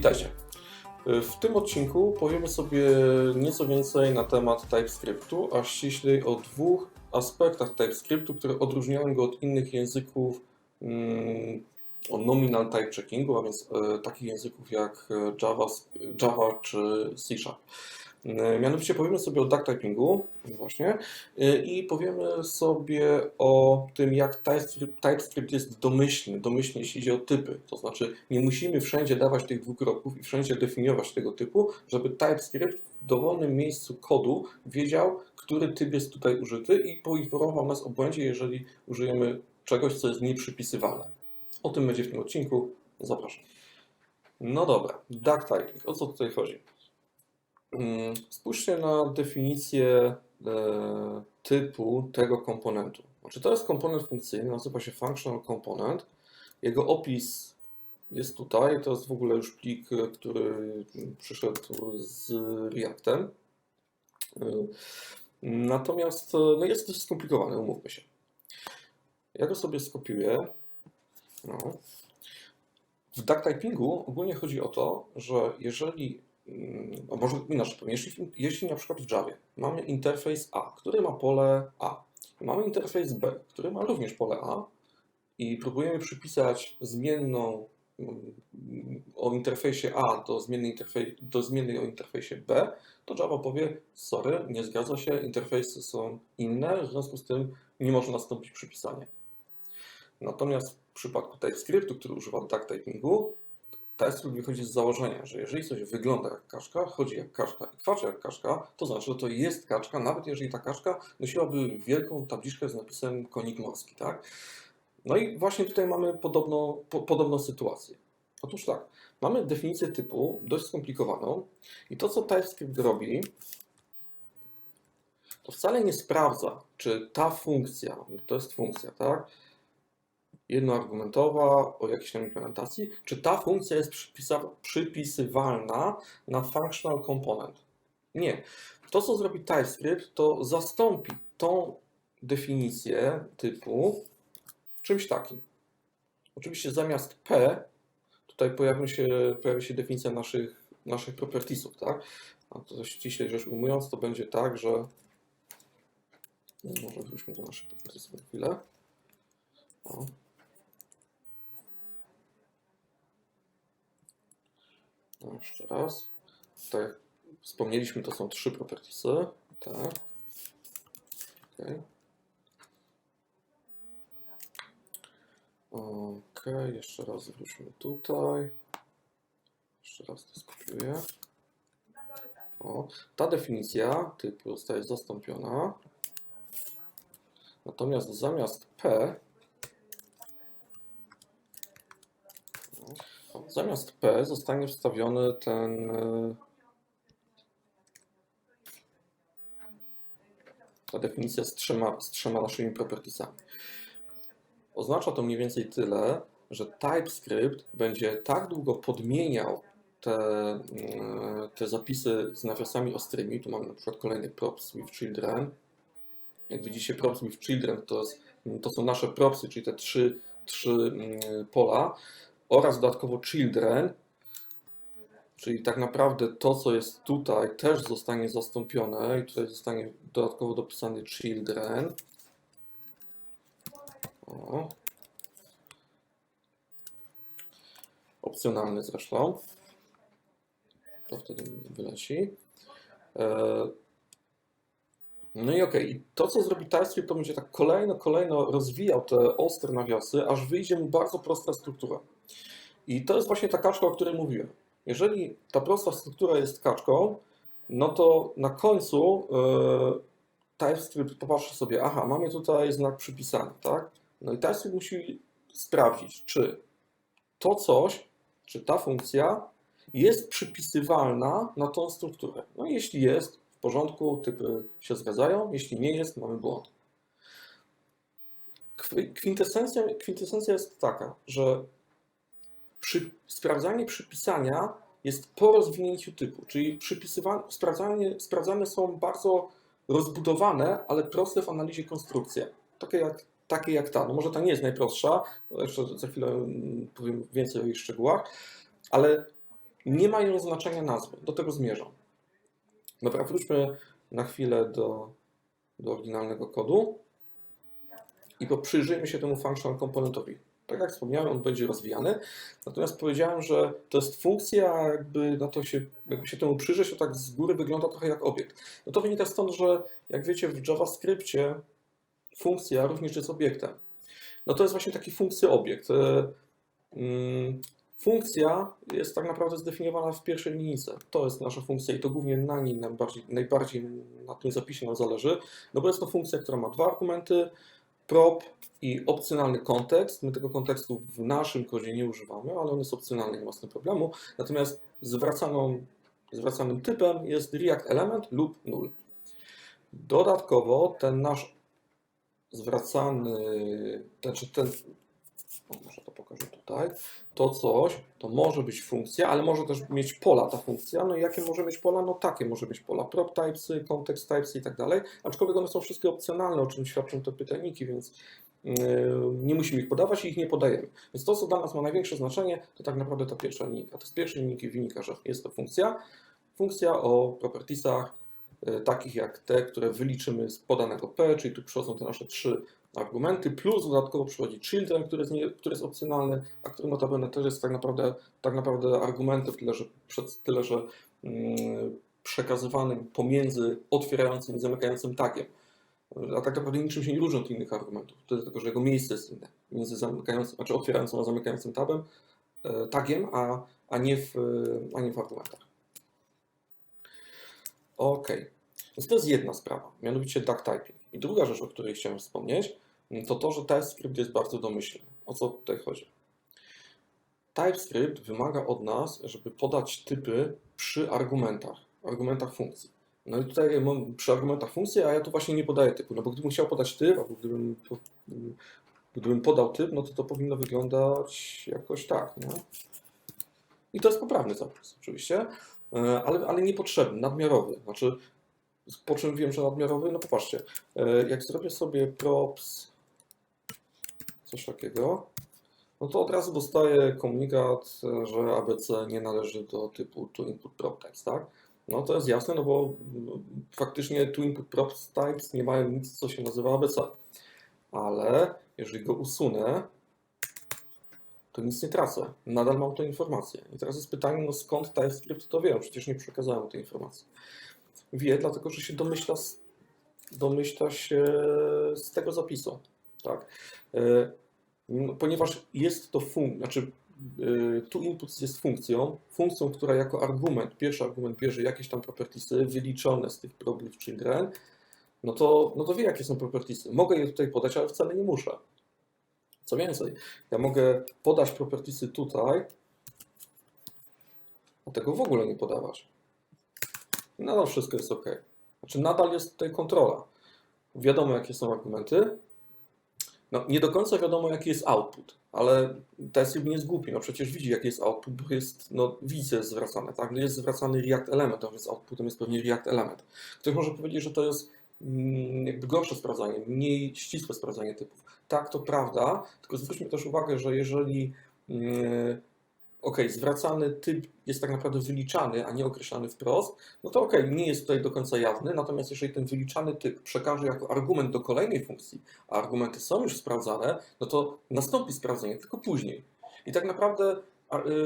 Witajcie. W tym odcinku powiemy sobie nieco więcej na temat TypeScriptu, a ściślej o dwóch aspektach TypeScriptu, które odróżniają go od innych języków mm, o nominal type checkingu, a więc e, takich języków jak e, Java, Java czy C Sharp. E, Mianowicie powiemy sobie o duck typingu właśnie e, i powiemy sobie o tym, jak TypeScript, jest domyślny, domyślny jeśli idzie o typy. To znaczy nie musimy wszędzie dawać tych dwóch kroków i wszędzie definiować tego typu, żeby TypeScript w dowolnym miejscu kodu wiedział, który typ jest tutaj użyty i poinformował nas o błędzie, jeżeli użyjemy czegoś, co jest nieprzypisywalne. O tym będzie w tym odcinku. Zapraszam. No dobra, duck typing. O co tutaj chodzi? Mm, Spójrzcie na definicję e, typu tego komponentu. Znaczy to jest komponent funkcyjny, nazywa się functional component. Jego opis jest tutaj. To jest w ogóle już plik, który przyszedł z Reactem. E, Natomiast no jest dość skomplikowany, umówmy się. Ja go sobie skopiuję. No. W duck typingu ogólnie chodzi o to, że jeżeli Mm, a może inaczej powiem, jeśli, jeśli na przykład w Javie mamy interfejs A, który ma pole A, mamy interfejs B, który ma również pole A i próbujemy przypisać zmienną mm, o interfejsie A do zmiennej, interfej, do zmiennej o interfejsie B, to Java powie, sorry, nie zgadza się, interfejsy są inne, w związku z tym nie może nastąpić przypisanie. Natomiast w przypadku TypeScriptu, który używa duck typingu, TypeScript wychodzi z założenia, że jeżeli coś wygląda jak kaczka, chodzi jak kaczka i kwacze jak kaczka, to znaczy, że to jest kaczka, nawet jeżeli ta kaczka nosiłaby wielką tabliczkę z napisem konik morski, tak? No i właśnie tutaj mamy podobną, po, podobną sytuację. Otóż tak, mamy definicję typu dość skomplikowaną i to, co TypeScript robi, to wcale nie sprawdza, czy ta funkcja, to jest funkcja, tak? Jednoargumentowa o jakiejś tam implementacji, czy ta funkcja jest przypisywalna na functional component. Nie. To, co zrobi TypeScript, to zastąpi tą definicję typu czymś takim. Oczywiście zamiast P tutaj pojawi się, pojawi się definicja naszych, naszych propertiesów, tak? A to ściślej rzecz ujmując, to będzie tak, że no, może wróćmy do naszych propertiesów na chwilę. O. Jeszcze raz. Tak jak wspomnieliśmy, to są trzy propertiesy. Tak. Okay. Ok, jeszcze raz wróćmy tutaj. Jeszcze raz to skopiuję. O, ta definicja typu zostaje zastąpiona. Natomiast zamiast P Zamiast P zostanie wstawiony ten. y, Ta definicja z trzema, z trzema naszymi propertiesami. Oznacza to mniej więcej tyle, że TypeScript będzie tak długo podmieniał te, y, te zapisy z nawiasami ostrymi. Tu mamy na przykład kolejny props with children. Jak widzicie, props with children to, jest, to są nasze propsy, czyli te trzy, trzy mm, pola oraz dodatkowo children, czyli tak naprawdę to, co jest tutaj, też zostanie zastąpione i tutaj zostanie dodatkowo dopisany children. O. Opcjonalny zresztą. To wtedy wyleci. E, no i okej, okay. to co zrobi TypeScript, to będzie tak kolejno, kolejno rozwijał te ostre nawiasy, aż wyjdzie mu bardzo prosta struktura. I to jest właśnie ta kaczka, o której mówiłem. Jeżeli ta prosta struktura jest kaczką, no to na końcu yy, TypeScript popatrzy sobie, aha, mamy tutaj znak przypisany, tak? No i TypeScript musi sprawdzić, czy to coś, czy ta funkcja jest przypisywalna na tą strukturę. No i jeśli jest, w porządku, typy się zgadzają, jeśli nie jest, mamy błąd. Kwintesencja, kwintesencja jest taka, że przy, sprawdzanie przypisania jest po rozwinięciu typu, czyli sprawdzanie, sprawdzane są bardzo rozbudowane, ale proste w analizie konstrukcje. Takie jak, takie jak ta. No może ta nie jest najprostsza, jeszcze za chwilę powiem więcej o jej szczegółach, ale nie mają znaczenia nazwy. Do tego zmierzam. Dobra, wróćmy na chwilę do, do oryginalnego kodu i przyjrzyjmy się temu functional komponentowi. Tak jak wspomniałem, on będzie rozwijany. Natomiast powiedziałem, że to jest funkcja, jakby na to się, jakby się temu przyjrzeć, to tak z góry wygląda trochę jak obiekt. No to wynika stąd, że jak wiecie, w JavaScriptie funkcja również jest obiektem. No to jest właśnie taki funkcja obiekt. E, mm, Funkcja jest tak naprawdę zdefiniowana w pierwszej linijce. To jest nasza funkcja i to głównie na niej najbardziej, najbardziej na tym zapisie nam zależy, no bo jest to funkcja, która ma dwa argumenty, prop i opcjonalny kontekst. My tego kontekstu w naszym kodzie nie używamy, ale on jest opcjonalny, nie ma z tym problemu. Natomiast zwracaną, zwracanym typem jest React element lub null. Dodatkowo ten nasz zwracany, znaczy ten, może to pokażę tutaj, to coś, to może być funkcja, ale może też mieć pola ta funkcja. No i jakie może mieć pola? No takie może mieć pola, prop typesy, context typesy i tak dalej, aczkolwiek one są wszystkie opcjonalne, o czym świadczą te pytajniki, więc yy, nie musimy ich podawać i ich nie podajemy. Więc to, co dla nas ma największe znaczenie, to tak naprawdę ta pierwsza linijka. To z pierwszej linijki wynika, że jest to funkcja, funkcja o propertiesach takich jak te, które wyliczymy z podanego P, czyli tu przychodzą te nasze trzy argumenty, plus dodatkowo przychodzi children, który jest, nie, jest opcjonalny, a który notabene też jest tak naprawdę, tak naprawdę argumentem, tyle że, przed, tyle, że mm, przekazywanym pomiędzy otwierającym i zamykającym tagiem. A tak naprawdę niczym się nie różni od innych argumentów, tylko, że jego miejsce jest inne, między zamykającym, znaczy otwierającym a zamykającym tabem, e, tagiem, a, a, nie w, a nie w argumentach. Ok. Więc to jest jedna sprawa, mianowicie duck typing. I druga rzecz, o której chciałem wspomnieć, to to, że TypeScript jest bardzo domyślny. O co tutaj chodzi? TypeScript wymaga od nas, żeby podać typy przy argumentach, argumentach funkcji. No i tutaj mam przy argumentach funkcji, a ja tu właśnie nie podaję typu, no bo gdybym chciał podać typ, albo gdybym, gdybym podał typ, no to to powinno wyglądać jakoś tak, nie? I to jest poprawny zapis, oczywiście, ale, ale niepotrzebny, nadmiarowy. Znaczy, po czym wiem, że nadmiarowy? No popatrzcie, e, jak zrobię sobie props, coś takiego, no to od razu dostaję komunikat, e, że ABC nie należy do typu to input prop types, tak? No to jest jasne, no bo mm, faktycznie to input prop types nie mają nic, co się nazywa ABC. Ale jeżeli go usunę, to nic nie tracę. Nadal mam tę informację. I teraz jest pytanie, no skąd TypeScript to wie? Przecież nie przekazałem tej informacji. Wie, dlatego że się domyśla, domyśla się z tego zapisu. Tak. E, Ponieważ jest to funkcja, znaczy e, tu input jest funkcją, funkcją, która jako argument, pierwszy argument bierze jakieś tam propertiesy wyliczone z tych probów children, no to, no to wie, jakie są propertiesy. Mogę je tutaj podać, ale wcale nie muszę. Co więcej, ja mogę podać propertiesy tutaj, a tego w ogóle nie podawać. I nadal wszystko jest ok. Znaczy, nadal jest tutaj kontrola. Wiadomo, jakie są argumenty. No, nie do końca wiadomo, jaki jest output, ale TypeScript nie jest głupi. No przecież widzi, jaki jest output, bo jest, no, widzi, co jest zwracane. Tak? Jest zwracany React element, a więc outputem jest pewnie React element. Ktoś może powiedzieć, że to jest jakby gorsze sprawdzanie, mniej ścisłe sprawdzanie typów. Tak, to prawda, tylko zwróćmy też uwagę, że jeżeli mm, ok, zwracany typ jest tak naprawdę wyliczany, a nie określany wprost, no to ok, nie jest tutaj do końca jawny, natomiast jeżeli ten wyliczany typ przekaże jako argument do kolejnej funkcji, a argumenty są już sprawdzane, no to nastąpi sprawdzenie, tylko później. I tak naprawdę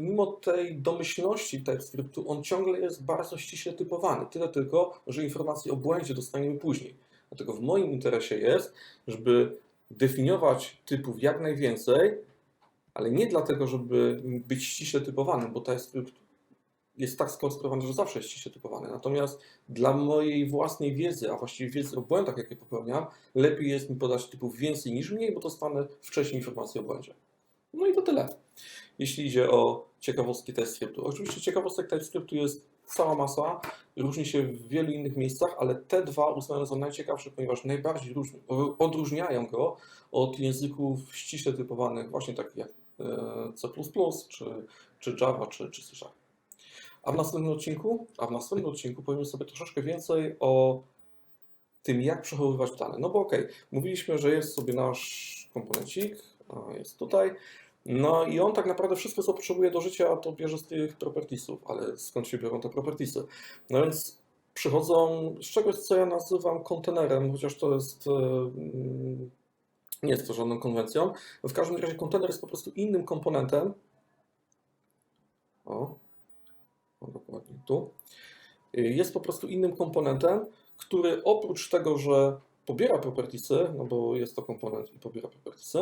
mimo tej domyślności TypeScriptu, on ciągle jest bardzo ściśle typowany. Tyle tylko, że informacje o błędzie dostaniemy później. Dlatego w moim interesie jest, żeby definiować typów jak najwięcej, ale nie dlatego, żeby być ściśle typowanym, bo TypeScript jest tak skonstruowany, że zawsze jest ściśle typowany. Natomiast dla mojej własnej wiedzy, a właściwie wiedzy o błędach, jakie popełniam, lepiej jest mi podać typów więcej niż mniej, bo dostanę wcześniej informacje o błędzie. No i to tyle, jeśli idzie o ciekawostki TypeScriptu. Oczywiście ciekawostek TypeScriptu jest cała masa, różni się w wielu innych miejscach, ale te dwa uznałem za najciekawsze, ponieważ najbardziej różni, odróżniają go od języków ściśle typowanych, właśnie takich jak e, C++, czy, czy Java, czy, czy C. A w następnym odcinku, a w następnym odcinku powiemy sobie troszeczkę więcej o tym, jak przechowywać dane. No bo okej, mówiliśmy, że jest sobie nasz komponencik, jest tutaj, No i on tak naprawdę wszystko, co potrzebuje do życia, to bierze z tych propertiesów, ale skąd się biorą te propertiesy? No więc przychodzą z czegoś, co ja nazywam kontenerem, chociaż to jest, e, nie jest to żadną konwencją. W każdym razie kontener jest po prostu innym komponentem. O, o dokładnie tu. Y, Jest po prostu innym komponentem, który oprócz tego, że pobiera propertiesy, no bo jest to komponent i pobiera propertiesy,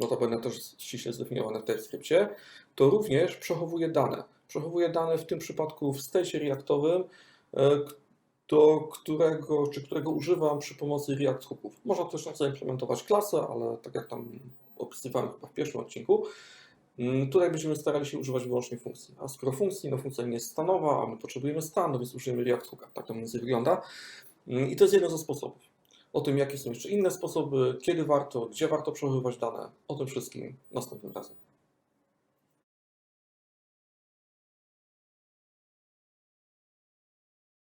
notabene też ściśle zdefiniowane w TypeScriptie, to również przechowuje dane. Przechowuje dane w tym przypadku w state reactowym, e, do którego, czy którego używam przy pomocy React hooków. Można też na zaimplementować klasę, ale tak jak tam opisywałem chyba w pierwszym odcinku, mm, tutaj będziemy starali się używać wyłącznie funkcji. A skoro funkcji, no funkcja nie jest stanowa, a my potrzebujemy stan, no więc użyjemy React hooka. Tak to mniej więcej wygląda. Mm, I to jest jeden ze sposobów. O tym, jakie są jeszcze inne sposoby, kiedy warto, gdzie warto przechowywać dane, o tym wszystkim następnym razem.